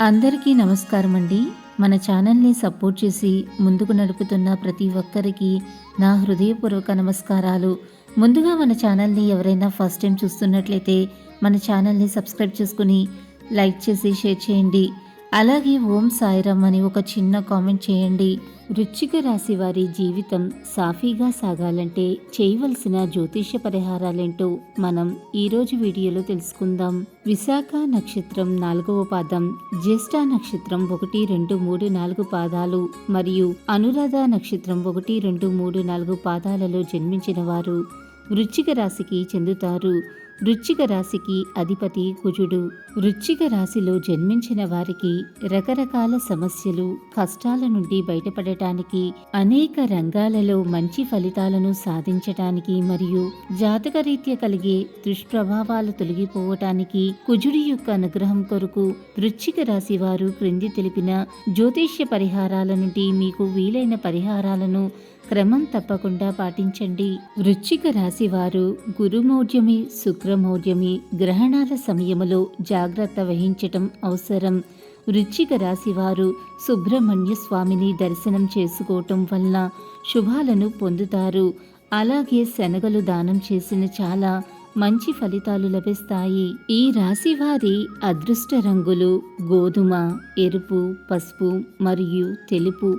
అందరికీ నమస్కారం అండి మన ఛానల్ని సపోర్ట్ చేసి ముందుకు నడుపుతున్న ప్రతి ఒక్కరికి నా హృదయపూర్వక నమస్కారాలు. ముందుగా మన ఛానల్ని ఎవరైనా ఫస్ట్ టైం చూస్తున్నట్లయితే మన ఛానల్ని సబ్స్క్రైబ్ చేసుకుని లైక్ చేసి షేర్ చేయండి. అలాగే ఓం సాయిరామ్ అని ఒక చిన్న కామెంట్ చేయండి. వృశ్చిక రాశి వారి జీవితం సాఫీగా సాగాలంటే చేయవలసిన జ్యోతిష పరిహారాలేంటో మనం ఈరోజు వీడియోలో తెలుసుకుందాం. విశాఖ నక్షత్రం నాలుగవ పాదం జ్యేష్ఠ నక్షత్రం ఒకటి రెండు మూడు నాలుగు పాదాలు మరియు అనురాధ నక్షత్రం ఒకటి రెండు మూడు నాలుగు పాదాలలో జన్మించిన వారు వృశ్చిక రాశికి చెందుతారు. వృచ్చిక రాశికి అధిపతి కుజుడు. వృచ్చిక రాశిలో జన్మించిన వారికి రకరకాల సమస్యలు కష్టాల నుండి బయటపడటానికి అనేక రంగాలలో మంచి ఫలితాలను సాధించటానికి మరియు జాతకరీత్య కలిగే దుష్ప్రభావాలు తొలగిపోవటానికి కుజుడి యొక్క అనుగ్రహం కొరకు వృచ్చిక రాశి వారు క్రింది తెలిపిన జ్యోతిష్య పరిహారాల నుండి మీకు వీలైన పరిహారాలను క్రమం తప్పకుండా పాటించండి. వృశ్చిక రాశి వారు గురుమౌర్యమి శుక్రమౌర్యమి గ్రహణాల సమయములో జాగ్రత్త వహించటం అవసరం. వృశ్చిక రాశి వారు సుబ్రహ్మణ్య స్వామిని దర్శనం చేసుకోవటం వల్ల శుభాలను పొందుతారు. అలాగే శనగలు దానం చేసిన చాలా మంచి ఫలితాలు లభిస్తాయి. ఈ రాశి వారి అదృష్ట రంగులు గోధుమ ఎరుపు పసుపు మరియు తెలుపు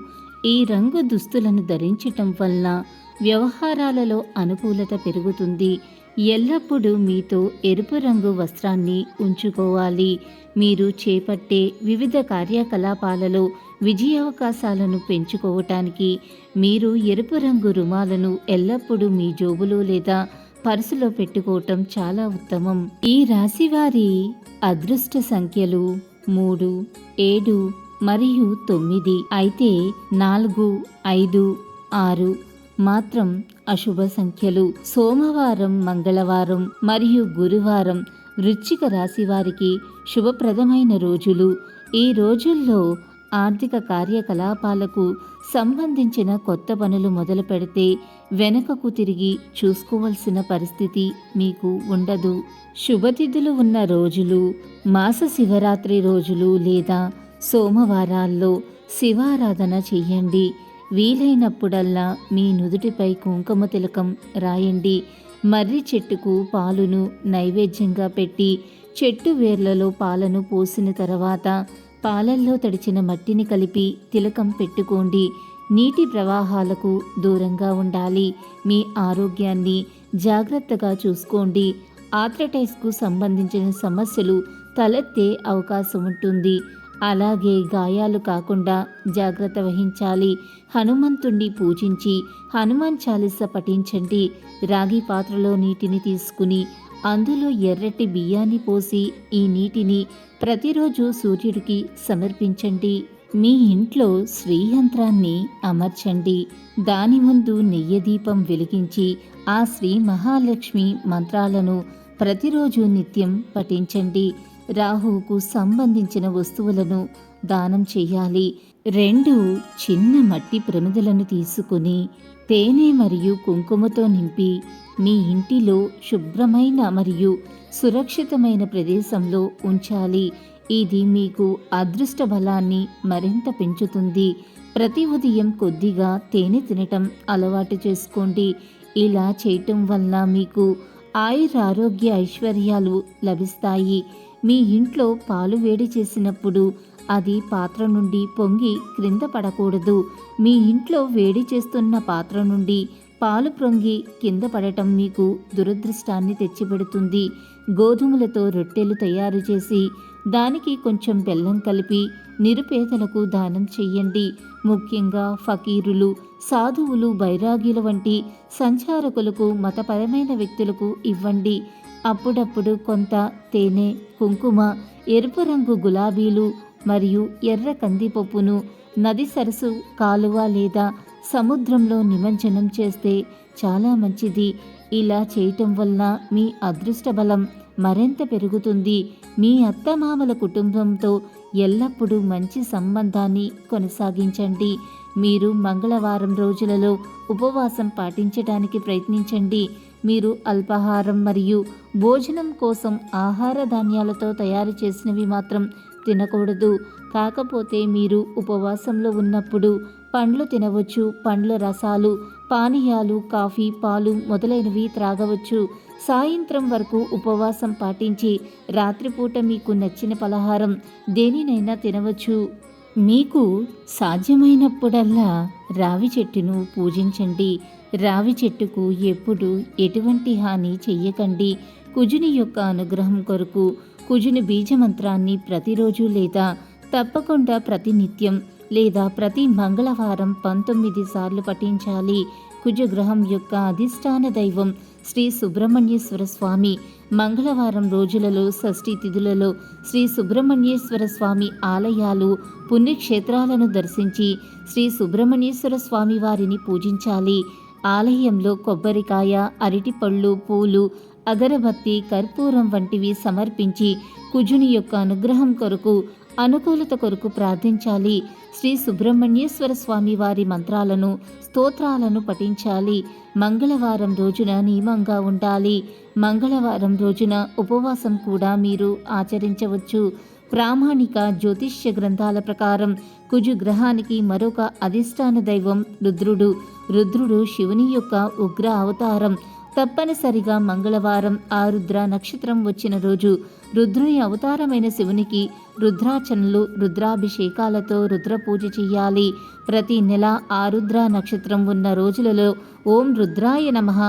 ఈ రంగు దుస్తులను ధరించటం వలన వ్యవహారాలలో అనుకూలత పెరుగుతుంది. ఎల్లప్పుడూ మీతో ఎరుపు రంగు వస్త్రాన్ని ఉంచుకోవాలి. మీరు చేపట్టే వివిధ కార్యకలాపాలలో విజయావకాశాలను పెంచుకోవటానికి మీరు ఎరుపు రంగు రుమాలను ఎల్లప్పుడూ మీ జోబులో లేదా పర్సులో పెట్టుకోవటం చాలా ఉత్తమం. ఈ రాశివారి అదృష్ట సంఖ్యలు మూడు ఏడు మరియు తొమ్మిది. అయితే నాలుగు ఐదు ఆరు మాత్రం అశుభ సంఖ్యలు. సోమవారం మంగళవారం మరియు గురువారం వృశ్చిక రాశి వారికి శుభప్రదమైన రోజులు. ఈ రోజుల్లో ఆర్థిక కార్యకలాపాలకు సంబంధించిన కొత్త పనులు మొదలు పెడితే వెనుకకు తిరిగి చూసుకోవలసిన పరిస్థితి మీకు ఉండదు. శుభతిథులు ఉన్న రోజులు మాస శివరాత్రి రోజులు లేదా సోమవారాల్లో శివారాధన చెయ్యండి వీలైనప్పుడల్లా మీ నుదుటిపై కుంకుమ తిలకం రాయండి. మర్రి చెట్టుకు పాలును నైవేద్యంగా పెట్టి చెట్టు వేర్లలో పాలను పోసిన తర్వాత పాలల్లో తడిచిన మట్టిని కలిపి తిలకం పెట్టుకోండి. నీటి ప్రవాహాలకు దూరంగా ఉండాలి. మీ ఆరోగ్యాన్ని జాగ్రత్తగా చూసుకోండి. ఆథ్రటైస్కు సంబంధించిన సమస్యలు తలెత్తే అవకాశం ఉంటుంది. అలాగే గాయాలు కాకుండా జాగ్రత్త వహించాలి. హనుమంతుణ్ణి పూజించి హనుమాన్ చాలీస పఠించండి. రాగి పాత్రలో నీటిని తీసుకుని అందులో ఎర్రటి బియ్యాన్ని పోసి ఈ నీటిని ప్రతిరోజు సూర్యుడికి సమర్పించండి. మీ ఇంట్లో శ్రీయంత్రాన్ని అమర్చండి. దాని ముందు నెయ్యి దీపం వెలిగించి ఆ శ్రీ మహాలక్ష్మి మంత్రాలను ప్రతిరోజు నిత్యం పఠించండి. రాహువుకు సంబంధించిన వస్తువులను దానం చేయాలి. రెండు చిన్న మట్టి ప్రమిదలను తీసుకుని తేనె మరియు కుంకుమతో నింపి మీ ఇంటిలో శుభ్రమైన మరియు సురక్షితమైన ప్రదేశంలో ఉంచాలి. ఇది మీకు అదృష్ట బలాన్ని మరింత పెంచుతుంది. ప్రతి ఉదయం కొద్దిగా తేనె తినటం అలవాటు చేసుకోండి. ఇలా చేయటం వల్ల మీకు ఆయుర ఆరోగ్య ఐశ్వర్యాలు లభిస్తాయి. మీ ఇంట్లో పాలు వేడి చేసినప్పుడు అది పాత్ర నుండి పొంగి క్రింద పడకూడదు. మీ ఇంట్లో వేడి చేస్తున్న పాత్ర నుండి పాలు పొంగి కింద పడటం మీకు దురదృష్టాన్ని తెచ్చిపెడుతుంది. గోధుమలతో రొట్టెలు తయారు చేసి దానికి కొంచెం బెల్లం కలిపి నిరుపేదలకు దానం చెయ్యండి. ముఖ్యంగా ఫకీరులు సాధువులు బైరాగ్యుల వంటి సంచారకులకు మతపరమైన వ్యక్తులకు ఇవ్వండి. అప్పుడప్పుడు కొంత తేనె కుంకుమ ఎరుపు రంగు గులాబీలు మరియు ఎర్ర కందిపప్పును నది సరస్సు కాలువ లేదా సముద్రంలో నిమజ్జనం చేస్తే చాలా మంచిది. ఇలా చేయటం వలన మీ అదృష్ట బలం మరింత పెరుగుతుంది. మీ అత్తమామల కుటుంబంతో ఎల్లప్పుడూ మంచి సంబంధాన్ని కొనసాగించండి. మీరు మంగళవారం రోజులలో ఉపవాసం పాటించడానికి ప్రయత్నించండి. మీరు అల్పాహారం మరియు భోజనం కోసం ఆహార ధాన్యాలతో తయారు చేసినవి మాత్రం తినకూడదు. కాకపోతే మీరు ఉపవాసంలో ఉన్నప్పుడు పండ్లు తినవచ్చు పండ్ల రసాలు పానీయాలు కాఫీ పాలు మొదలైనవి త్రాగవచ్చు. సాయంత్రం వరకు ఉపవాసం పాటించి రాత్రిపూట మీకు నచ్చిన పలహారం దేనినైనా తినవచ్చు. మీకు సాధ్యమైనప్పుడల్లా రావి చెట్టును పూజించండి. రావి చెట్టుకు ఎప్పుడు ఎటువంటి హాని చెయ్యకండి. కుజుని యొక్క అనుగ్రహం కొరకు కుజుని బీజమంత్రాన్ని ప్రతిరోజు లేదా తప్పకుండా ప్రతినిత్యం లేదా ప్రతి మంగళవారం పంతొమ్మిది సార్లు పఠించాలి. కుజగ్రహం యొక్క అధిష్టాన దైవం శ్రీ సుబ్రహ్మణ్యేశ్వర స్వామి మంగళవారం రోజులలో షష్ఠి తిథులలో శ్రీ సుబ్రహ్మణ్యేశ్వర స్వామి ఆలయాలు పుణ్యక్షేత్రాలను దర్శించి శ్రీ సుబ్రహ్మణ్యేశ్వర స్వామి వారిని పూజించాలి. ఆలయంలో కొబ్బరికాయ అరటిపళ్ళు పూలు అగరబత్తి కర్పూరం వంటివి సమర్పించి కుజుని యొక్క అనుగ్రహం కొరకు అనుకూలత కొరకు ప్రార్థించాలి. శ్రీ సుబ్రహ్మణ్యేశ్వర స్వామి వారి మంత్రాలను స్తోత్రాలను పఠించాలి. మంగళవారం రోజున నియమంగా ఉండాలి. మంగళవారం రోజున ఉపవాసం కూడా మీరు ఆచరించవచ్చు. ప్రామాణిక జ్యోతిష్య గ్రంథాల ప్రకారం కుజు గ్రహానికి మరొక అధిష్టాన దైవం రుద్రుడు. రుద్రుడు శివుని యొక్క ఉగ్ర అవతారం. తప్పనిసరిగా మంగళవారం ఆ రుద్ర నక్షత్రం వచ్చిన రోజు రుద్రుని అవతారమైన శివునికి రుద్రాచనలు రుద్రాభిషేకాలతో రుద్ర పూజ చేయాలి. ప్రతి నెల ఆ రుద్ర నక్షత్రం ఉన్న రోజులలో ఓం రుద్రాయ నమః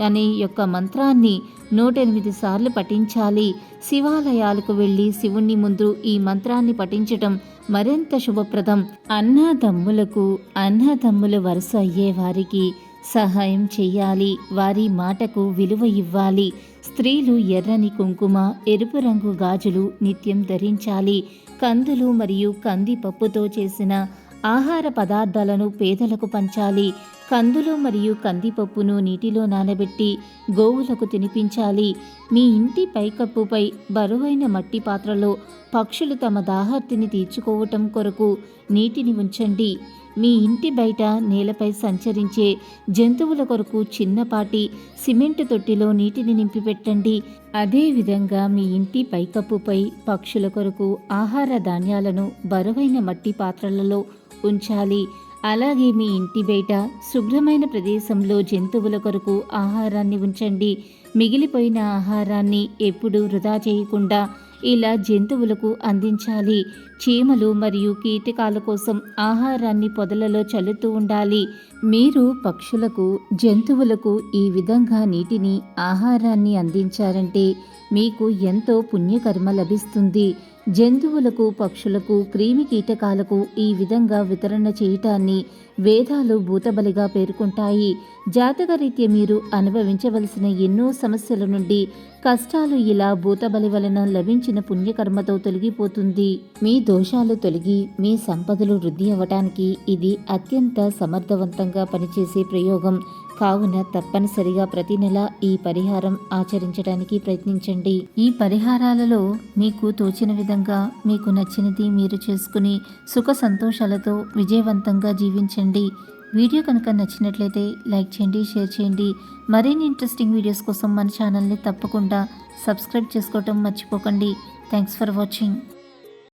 అనే యొక్క మంత్రాన్ని నూట ఎనిమిది సార్లు పఠించాలి. శివాలయాలకు వెళ్ళి శివుణ్ణి ముందు ఈ మంత్రాన్ని పఠించటం మరింత శుభప్రదం. అన్నదమ్ములకు అన్నదమ్ములు వరుస అయ్యే వారికి సహాయం చెయ్యాలి వారి మాటకు విలువ ఇవ్వాలి. స్త్రీలు ఎర్రని కుంకుమ ఎరుపు రంగు గాజులు నిత్యం ధరించాలి. కందులు మరియు కందిపప్పుతో చేసిన ఆహార పదార్థాలను పేదలకు పంచాలి. కందులు మరియు కందిపప్పును నీటిలో నానబెట్టి గోవులకు తినిపించాలి. మీ ఇంటి పైకప్పుపై బరువైన మట్టి పాత్రలో పక్షులు తమ దాహర్తిని తీర్చుకోవటం కొరకు నీటిని ఉంచండి. మీ ఇంటి బయట నేలపై సంచరించే జంతువుల కొరకు చిన్నపాటి సిమెంట్ తొట్టిలో నీటిని నింపి పెట్టండి అదేవిధంగా మీ ఇంటి పైకప్పుపై పక్షుల కొరకు ఆహార ధాన్యాలను బరువైన మట్టి పాత్రలలో ఉంచాలి. అలాగే మీ ఇంటి బయట శుభ్రమైన ప్రదేశంలో జంతువుల కొరకు ఆహారాన్ని ఉంచండి. మిగిలిపోయిన ఆహారాన్ని ఎప్పుడూ వృధా చేయకుండా ఇలా జంతువులకు అందించాలి. చీమలు మరియు కీటకాల కోసం ఆహారాన్ని పొదలలో చల్లుతూ ఉండాలి. మీరు పక్షులకు జంతువులకు ఈ విధంగా నీటిని ఆహారాన్ని అందించారంటే మీకు ఎంతో పుణ్యకర్మ లభిస్తుంది. జంతువులకు పక్షులకు క్రిమి కీటకాలకు ఈ విధంగా వితరణ చేయటాన్ని వేదాలు భూతబలిగా పేర్కొంటాయి. జాతకరీత్య మీరు అనుభవించవలసిన ఎన్నో సమస్యల నుండి కష్టాలు ఇలా భూతబలి వలన లభించిన పుణ్యకర్మతో తొలగిపోతుంది. మీ దోషాలు తొలగి మీ సంపదలు వృద్ధి అవ్వటానికి ఇది అత్యంత సమర్థవంతంగా పనిచేసే ప్రయోగం. కావున తప్పనిసరిగా ప్రతి నెల ఈ పరిహారం ఆచరించడానికి ప్రయత్నించండి. ఈ పరిహారాలలో మీకు తోచిన విధంగా మీకు నచ్చినది మీరు చేసుకుని సుఖ సంతోషాలతో విజయవంతంగా జీవించండి. వీడియో కనుక నచ్చినట్లయితే లైక్ చేయండి షేర్ చేయండి. మరిన్ని ఇంట్రెస్టింగ్ వీడియోస్ కోసం మన ఛానల్ని తప్పకుండా సబ్స్క్రైబ్ చేసుకోవటం మర్చిపోకండి. Thanks for watching.